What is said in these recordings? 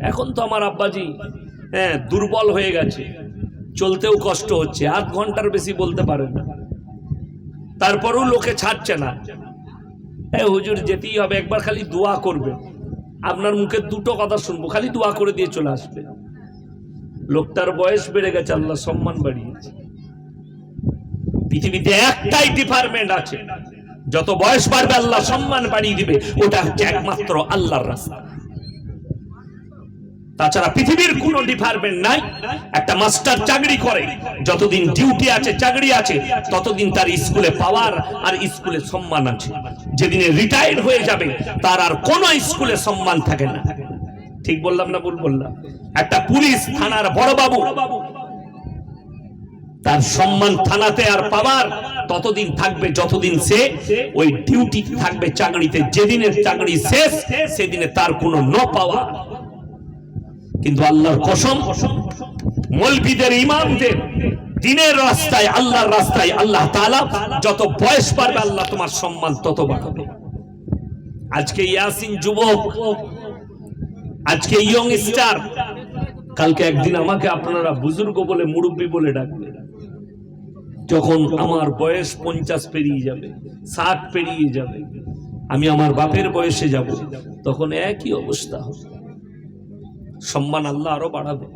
এখন তো আমার আব্বাজি হ্যাঁ দুর্বল হয়ে গেছে। চলতেও কষ্ট হচ্ছে, আধ ঘণ্টার বেশি বলতে পারে না। তারপরেও লোকে ছাড়ছে না। হ্যাঁ হুজুর, যেতেই হবে, একবার খালি দোয়া করবে। আপনার মুখে দুটো কথা শুনব, খালি দোয়া করে দিয়ে চলে আসবে। লোকটার বয়স বেড়ে গেছে, আল্লাহ সম্মান বাড়িয়েছে। পৃথিবীতে একটাই ডিপার্টমেন্ট আছে। যত বয়স বাড়বে, আল্লাহ সম্মান বাড়িয়ে দিবে। ওটা হচ্ছে একমাত্র আল্লাহর রাস্তা। তাছাড়া পৃথিবীর কোনো ডিপার্টমেন্ট নাই। একটা মাস্টার চাকরি করে। যতদিন ডিউটি আছে, চাকরি আছে, ততদিন তার স্কুলে পাওয়ার আর স্কুলে সম্মান আছে। যেদিনে রিটায়ার হয়ে যাবে, তার আর কোনো স্কুলে সম্মান থাকে না। ঠিক বললাম না ভুল বললাম? একটা পুলিশ থানার বড় বাবু, তার সম্মান থানাতে আর পাওয়ার ততদিন থাকবে যতদিন সে ওই ডিউটি থাকবে চাকরিতে। যেদিনের চাকরি শেষ, সেদিনে তার কোনো ন পাওয়া কিন্তু আল্লাহর কসম, মলবিদের ইমামদের দিনের রাস্তায়, আল্লাহর রাস্তায় আল্লাহ তাআলা যত বয়স পারবে আল্লাহ তোমার সম্মান তত বাড়াবে। আজকে ইয়াসিন যুবক, আজকে ইয়ং স্টার, কালকে একদিন আমাকে আপনারা বুজুর্গ বলে মুরব্বী বলে ডাকবে। যখন আমার বয়স পঞ্চাশ পেরিয়ে যাবে, ষাট পেরিয়ে যাবে, আমি আমার বাপের বয়সে যাব, তখন একই অবস্থা হবে। সম্মান আল্লাহ আরও বাড়াবে।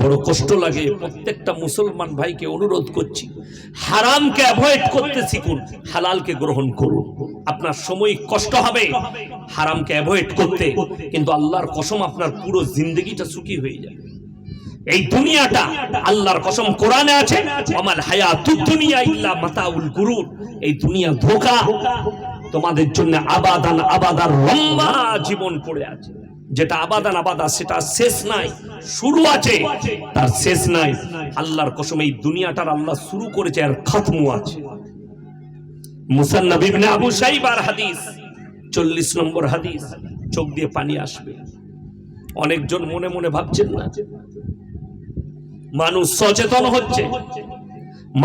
বড় কষ্ট লাগে, প্রত্যেকটা মুসলমান ভাইকে অনুরোধ করছি, হারামকে অ্যাভয়েড করতে শিখুন, হালালকে গ্রহণ করুন। আপনার সময় কষ্ট হবে, হারামকে অ্যাভয়েড করতে, কিন্তু আল্লাহর কসম আপনার পুরো জিন্দগিটা সুখী হয়ে যাবে। এই দুনিয়াটা আল্লাহর কসম কোরআনে আছে আমাল হায়াতুদ দুনিয়া ইল্লা মাতাউল গুরুর। এই দুনিয়া ধোকা তোমাদের জন্য আবাদান আবাদার লম্বা জীবন পড়ে আছে। যেটা আবাদান আবাদা, সেটা শেষ নাই, শুরু আছে, তার শেষ নাই। আল্লাহর কসম, এই দুনিয়াটার আল্লাহ শুরু করেছে আর খতমু আছে। মুসান্নাব ইবনে আবু সাইবার হাদিস, চল্লিশ নম্বর হাদিস, চোখ দিয়ে পানি আসবে। অনেকজন মনে মনে ভাবছেন না, মানুষ সচেতন হচ্ছে,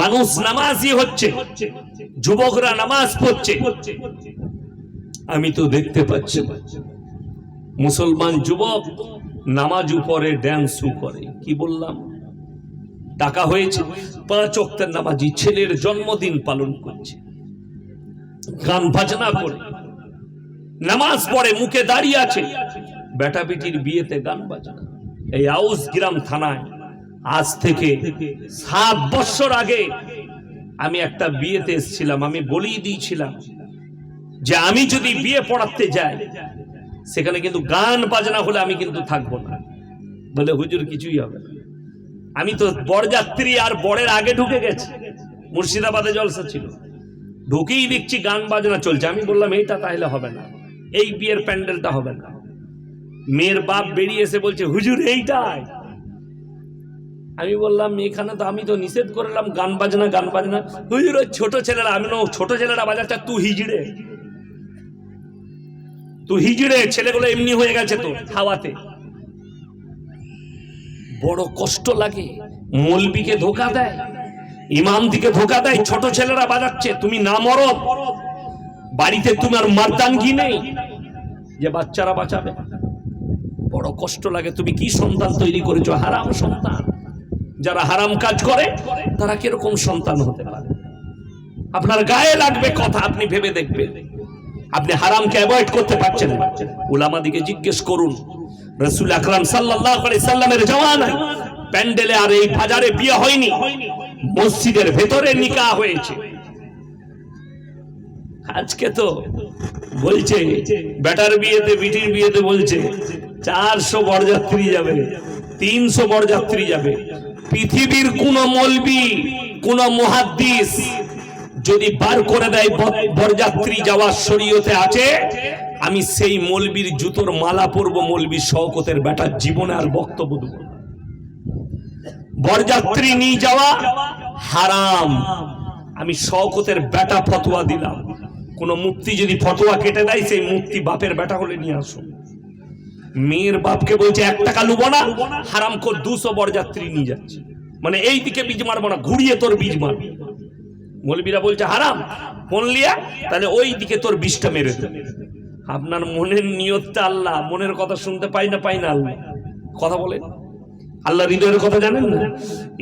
মানুষ নামাজি হচ্ছে, যুবকরা নামাজ পড়ছে। আমি তো দেখতে পাচ্ছি মুসলমান যুবক নামাজ উপরে ড্যান্সও করে। কি বললাম? টাকা হয়েছে। পাঁচ অক্টের নামাজি ছেলের জন্মদিন পালন করছে। গান বাজনা করে। নামাজ পড়ে, মুখে দাঁড়িয়ে আছে। বেটা বেটির বিয়েতে গান বাজনা। এই আউস গ্রাম থানায় আজ থেকে সাত বছর আগে আমি একটা বিয়েতে এসেছিলাম। আমি বলেই দিয়েছিলাম যে আমি যদি বিয়ে পড়াতে যাই সেখানে কিন্তু গান বাজনা হলে আমি কিন্তু থাকব না। বলে হুজুর কিছুই হবে না। আমি তো বরযাত্রী আর বরের আগে ঢুকে গেছি। মুর্শিদাবাদে জলসা ছিল। ঢুকেই দেখছি গান বাজনা চলছে। আমি বললাম, এইটা তাহলে হবে না। এই বিয়ের প্যান্ডেলটা হবে না। মেয়ের বাপ বেরিয়ে এসে বলছে, হুজুর, এইটাই। আমি বললাম, এখানে তো আমি তো নিষেধ করলাম গান বাজনা গান বাজনা। হুজুর, ওই ছোট ছেলেরা, আমি ছোট ছেলেরা বাজাচ্ছে তু হিজড়ে। তু হিজড়ে ছেলেগুলো এমনি হয়ে গেছে তো হাওয়াতে। বড় কষ্ট লাগে, মলবিকে ধোকা দেয়, ইমাম দিকে ধোকা দেয়, ছোট ছেলেরা বাজাচ্ছে, তুমি না মরো। বাড়িতে তোমার মারদানগি নেই, যে বাচ্চারা বাঁচাবে। বড় কষ্ট লাগে, তুমি কি সন্তান তৈরি করেছ? হারাম সন্তান। যারা হারাম কাজ করে, তারা কীরকম সন্তান হতে পারে? আপনার গায়ে লাগবে কথা, আপনি ভেবে দেখবেন। আপনি হারামকে অ্যাভয়েড করতে পারছেন না। উলামা দিকে জিজ্ঞেস করুন, রসুল আকরাম আলাইহি সাল্লামের জামানায় প্যান্ডেলে আর এই বাজারে বিয়ে হয়নি? মসজিদের ভেতরে নিকাহ হয়েছে। আজকে তো বলছে, বেটার বিয়েতে, বিটির বিয়েতে বলছে, চারশো বরযাত্রী যাবে, তিনশো বরযাত্রী যাবে। পৃথিবীর কোন মলবি, কোন মহাদ্দিস যদি বার করে দেয় বরযাত্রী যাওয়ার শরীয়তে আছে, আমি সেই মলবির জুতোর মালা পরব মলবি শওকতের বেটার জীবনে আর বক্তব্য দেব। বরযাত্রী নিয়ে যাওয়া হারাম। আমি শওকতের বেটা ফতোয়া দিলাম। কোন মুক্তি যদি ফতোয়া কেটে দেয়, সেই মুক্তি বাপের বেটা হলে নিয়ে আসো মেয়ের বাপকে বলছে, এক টাকা লুবো না হারাম কর দুশো বরযাত্রী নিয়ে যাচ্ছে। মানে এই দিকে বীজ মারবো না, ঘুরিয়ে তোর বীজ মারবি। মৌলবীরা বলছে, হারাম। ফোন লিয়া, তাহলে ওই দিকে তোর বিষটা মেরে দে। আপনার মনের নিয়তটা আল্লাহ, মনের কথা শুনতে পাই না পাই না আল্লাহ। কথা বলেন। আল্লাহ হৃদয়ের কথা জানেন না?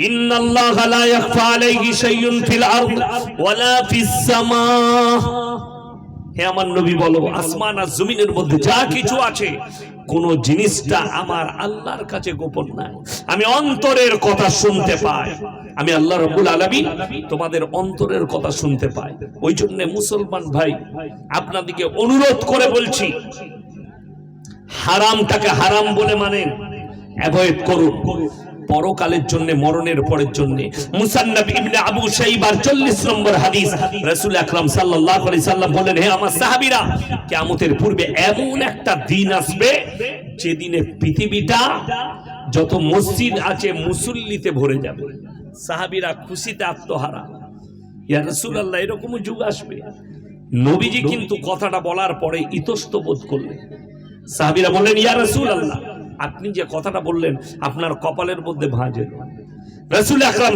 ইন্নাল্লাহ লা ইয়াখফা আলাইহি শাইউন ফিল আরদ ওয়ালা ফিস সামা। হে আমার নবী বলো, আসমান আর জমিনের মধ্যে যা কিছু আছে, কোন জিনিসটা আমার আল্লাহর কাছে গোপন নাই। আমি অন্তরের কথা শুনতে পাই। আমি আল্লাহ রব্বুল আলামিন তোমাদের অন্তরের কথা শুনতে পাই। ওই জন্য মুসলমান ভাই, আপনাদেরকে অনুরোধ করে বলছি, হারামটাকে হারাম বলে মানেন অ্যাভয়েড করুন। পরকালের জন্য, মরণের পরের জন্য। মুসান্নাব ইবনে আবু শাইবার 40 নম্বর হাদিস, রাসূল আকরাম সাল্লাল্লাহু আলাইহি সাল্লাম বলেন, হে আমার সাহাবীরা, কিয়ামতের পূর্বে এমন একটা দিন আসবে যেদিনে পৃথিবীটা যত মসজিদ আছে মুসল্লিতে ভরে যাবে। সাহাবীরা খুশিতে আত্মহারা। ইয়া রাসূলুল্লাহ, এরকম যুগ আসবে। নবীজি কিন্তু কথাটা বলার পরে ইতস্ত বোধ করলেন। সাহাবীরা বললেন, ইয়া রাসূলুল্লাহ আপনি যে কথাটা বললেন, আপনার কপালের মধ্যে ভাঁজে রসুল আকরাম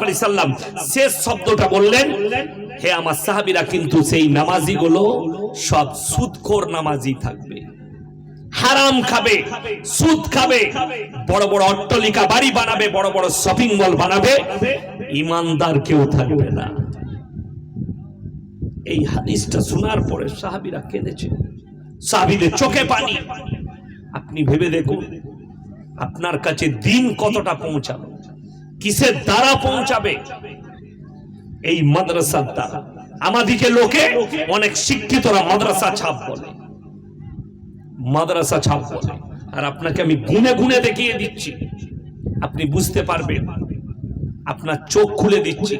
আলাইহি সাল্লাম শেষ শব্দটা বললেন, হে আমার সাহাবীরা, কিন্তু সেই নামাজিগুলো সব সুদখোর নামাজি থাকবে। হারাম খাবে, সুদ খাবে, বড় বড় অট্টালিকা বাড়ি বানাবে, বড় বড় শপিং মল বানাবে, ইমানদার কেউ থাকবে না। এই হাদিসটা শোনার পরে সাহাবীরা কেঁদেছে। সাহাবীদের চোখে পানি। আপনি ভেবে দেখুন, আপনার কাছে দিন কতটা পৌঁছাবে, কিসের দ্বারা পৌঁছাবে? এই মাদ্রাসার দ্বারা। আমাদিকে লোকে অনেক শিক্ষিতরা মাদ্রাসা ছাপ বলে। মাদ্রাসা ছাপ বলে। আর আপনাকে আমি গুনে গুনে দেখিয়ে দিচ্ছি। আপনি বুঝতে পারবেন, আপনার চোখ খুলে দিচ্ছি।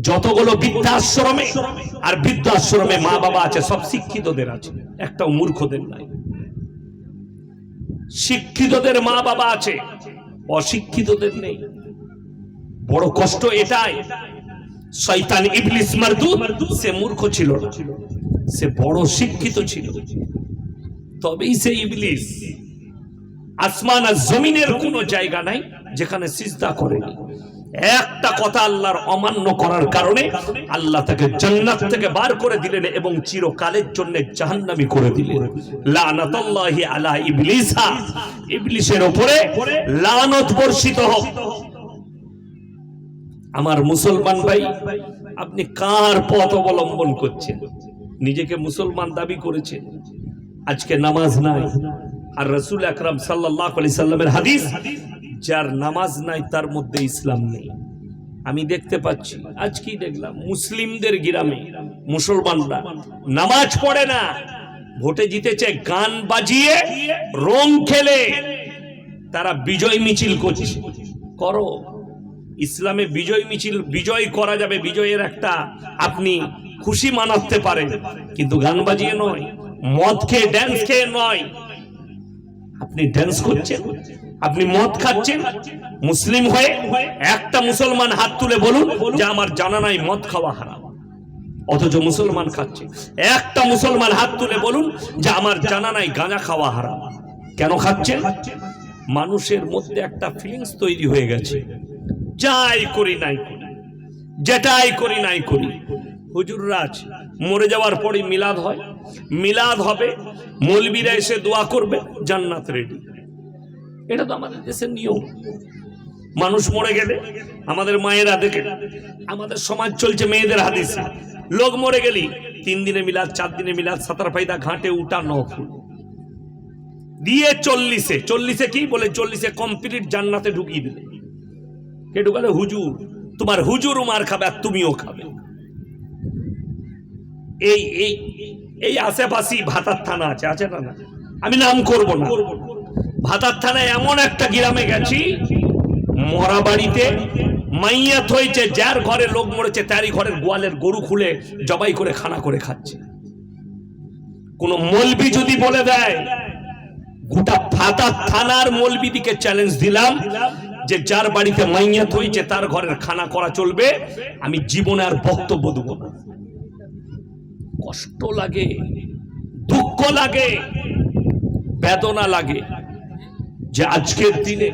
যতগুলো বৃদ্ধাশ্রমে আর বৃদ্ধাশ্রমে মা বাবা আছে, সব শিক্ষিতদের আছে। একটাও মূর্খদের নাই। শিক্ষিতদের মা বাবা আছে, অশিক্ষিতদের নেই। বড় কষ্ট এটাই, শয়তান ইবলিস মারদুদ সে মূর্খ ছিল না। সে বড় শিক্ষিত ছিল। তবেই সে ইবলিস। আসমান আর জমিনের কোনো জায়গা নাই, যেখানে সিজদা করেনি। একটা কথা আল্লাহর অমান্য করার কারণে আল্লাহ তাকে জান্নাত থেকে বার করে দিলেন এবং চিরকালের জন্য জাহান্নামী করে দিলেন। লানাতাল্লাহি আলা ইবলিসা। ইবলিসের উপরে লানত বর্ষিত হোক। আমার মুসলমান ভাই, আপনি কার পথ অবলম্বন করছেন? নিজেকে মুসলমান দাবি করেছেন। আজকে নামাজ নাই। আর রসুল আকরাম সাল্লাহ আলি সাল্লামের হাদিস যার নামাজ নাই, তার মধ্যে ইসলাম নেই। আমি দেখতে পাচ্ছি, আজকেই দেখলাম মুসলিমদের গ্রামে মুসলমানরা নামাজ পড়ে না, ভোটে জিতেছে, গান বাজিয়ে রং খেলে। তারা বিজয় মিছিল করছে। করো, ইসলামে বিজয় মিছিল, বিজয় করা যাবে, বিজয়ের একটা আপনি খুশি মানাতে পারেন। কিন্তু গান বাজিয়ে নয়, মদ খেয়ে ড্যান্স খেয়ে নয়। আপনি ড্যান্স করছেন? আপনি মদ খাচ্ছেন, মুসলিম হয়ে একটা মুসলমান হাত তুলে বলুন যে আমার জানা নাই মদ খাওয়া হারাম। অথচ মুসলমান খাচ্ছে। একটা মুসলমান হাত তুলে বলুন যে আমার জানা নাই গাঁজা খাওয়া হারাম। কেন খাচ্ছেন? মানুষের মধ্যে একটা ফিলিংস তৈরি হয়ে গেছে। যাই করি নাই করি, যেটাই করি নাই করি। হুজুর রাজ মরে যাওয়ার পরই মিলাদ হয়। মিলাদ হবে, মৌলবীরা এসে দোয়া করবে, জান্নাত রেডি এটা তো আমাদের দেশের নিয়ম। মানুষ মরে গেলে আমাদের মায়েরা দেখে, আমাদের সমাজ চলছে মেয়েদের হাদিসে। লোক মরে গেলি তিন দিনে মিলাদ, চার দিনে মিলাদ, সাতার ফাইদা, ঘাটে উঠা নফুল দিয়ে চল্লিশে চল্লিশে কি বলে? চল্লিশে কমপ্লিট জান্নাতে ঢুকিয়ে দিলে। কে ঢুকালে? হুজুর। তোমার হুজুর মার খাবে আর তুমিও খাবে। এই এই এই আশেপাশে ভাতার থানা আছে আছে না? আমি নাম করব না। ভাতার থানায় এমন একটা গ্রামে গেছি, মরা বাড়িতে মাইয়াত হয়েছে, যার ঘরে লোক মরেছে, তারই ঘরের গোয়ালের গরু খুলে জবাই করে খানা করে খাচ্ছে। কোন মলবি যদি বলে দেয়, গোটা ফাতা থানার মলবিদিকে চ্যালেঞ্জ দিলাম যে যার বাড়িতে মাইয়াত হয়েছে, তার ঘরের খানা করা চলবে, আমি জীবনে আর বক্তব্য দেব না। কষ্ট লাগে, দুঃখ লাগে, বেদনা লাগে। যে আজকের দিনে